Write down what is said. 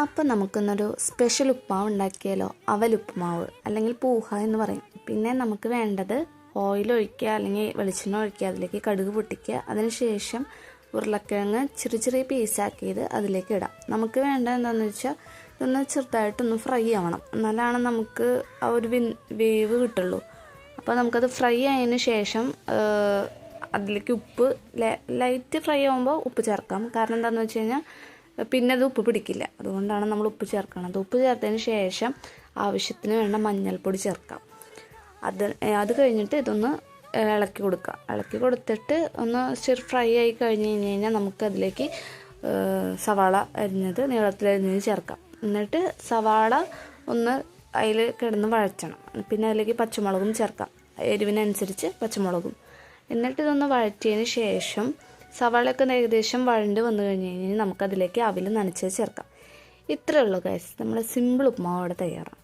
അപ്പം നമുക്കിന്നൊരു സ്പെഷ്യൽ ഉപ്മാവ് ഉണ്ടാക്കിയാലോ? അവലുപ്പുമാവ് അല്ലെങ്കിൽ പൂഹ എന്ന് പറയും. പിന്നെ നമുക്ക് വേണ്ടത് ഓയിൽ ഒഴിക്കുക അല്ലെങ്കിൽ വെളിച്ചെണ്ണ ഒഴിക്കുക അതിലേക്ക് കടുക് പൊട്ടിക്കുക. അതിനുശേഷം ഉരുളക്കിഴങ്ങ് ചെറിയ ചെറിയ പീസാക്കിയത് അതിലേക്ക് ഇടാം. നമുക്ക് വേണ്ട എന്താണെന്ന് വെച്ചാൽ ഇതൊന്ന് ചെറുതായിട്ടൊന്ന് ഫ്രൈ ആവണം. എന്നാലാണ് നമുക്ക് ആ ഒരു വിൻ വേവ് കിട്ടുള്ളൂ. അപ്പോൾ നമുക്കത് ഫ്രൈ ആയതിന് ശേഷം അതിലേക്ക് ഉപ്പ് ലൈറ്റ് ഫ്രൈ ആകുമ്പോൾ ഉപ്പ് ചേർക്കാം. കാരണം എന്താണെന്ന് വെച്ച് കഴിഞ്ഞാൽ പിന്നെ അത് ഉപ്പ് പിടിക്കില്ല. അതുകൊണ്ടാണ് നമ്മൾ ഉപ്പ് ചേർക്കുന്നത് ഉപ്പ് ചേർത്തതിന് ശേഷം ആവശ്യത്തിന് വേണ്ട മഞ്ഞൾപ്പൊടി ചേർക്കാം. അത് അത് കഴിഞ്ഞിട്ട് ഇതൊന്ന് ഇളക്കി കൊടുക്കുക. ഇളക്കി കൊടുത്തിട്ട് ഒന്ന് ചെറു ഫ്രൈ ആയി കഴിഞ്ഞ് കഴിഞ്ഞ് കഴിഞ്ഞാൽ നമുക്കതിലേക്ക് സവാള അരിഞ്ഞത് നീളത്തിൽ അരിഞ്ഞത് ചേർക്കാം. എന്നിട്ട് സവാള ഒന്ന് അതിൽ കിടന്ന് വഴറ്റണം. പിന്നെ അതിലേക്ക് പച്ചമുളകും ചേർക്കാം. എരിവിനനുസരിച്ച് പച്ചമുളകും. എന്നിട്ട് ഇതൊന്ന് വഴറ്റിയതിന് ശേഷം സവാളയൊക്കെ ഏകദേശം വഴണ്ട് വന്നു കഴിഞ്ഞ് കഴിഞ്ഞാൽ നമുക്കതിലേക്ക് അവിൽ നനച്ച് ചേർക്കാം. ഇത്രയേ ഉള്ളൂ ഗൈസ് നമ്മുടെ സിമ്പിൾ ഉപ്പുമാവ് അവിടെ തയ്യാറാണ്.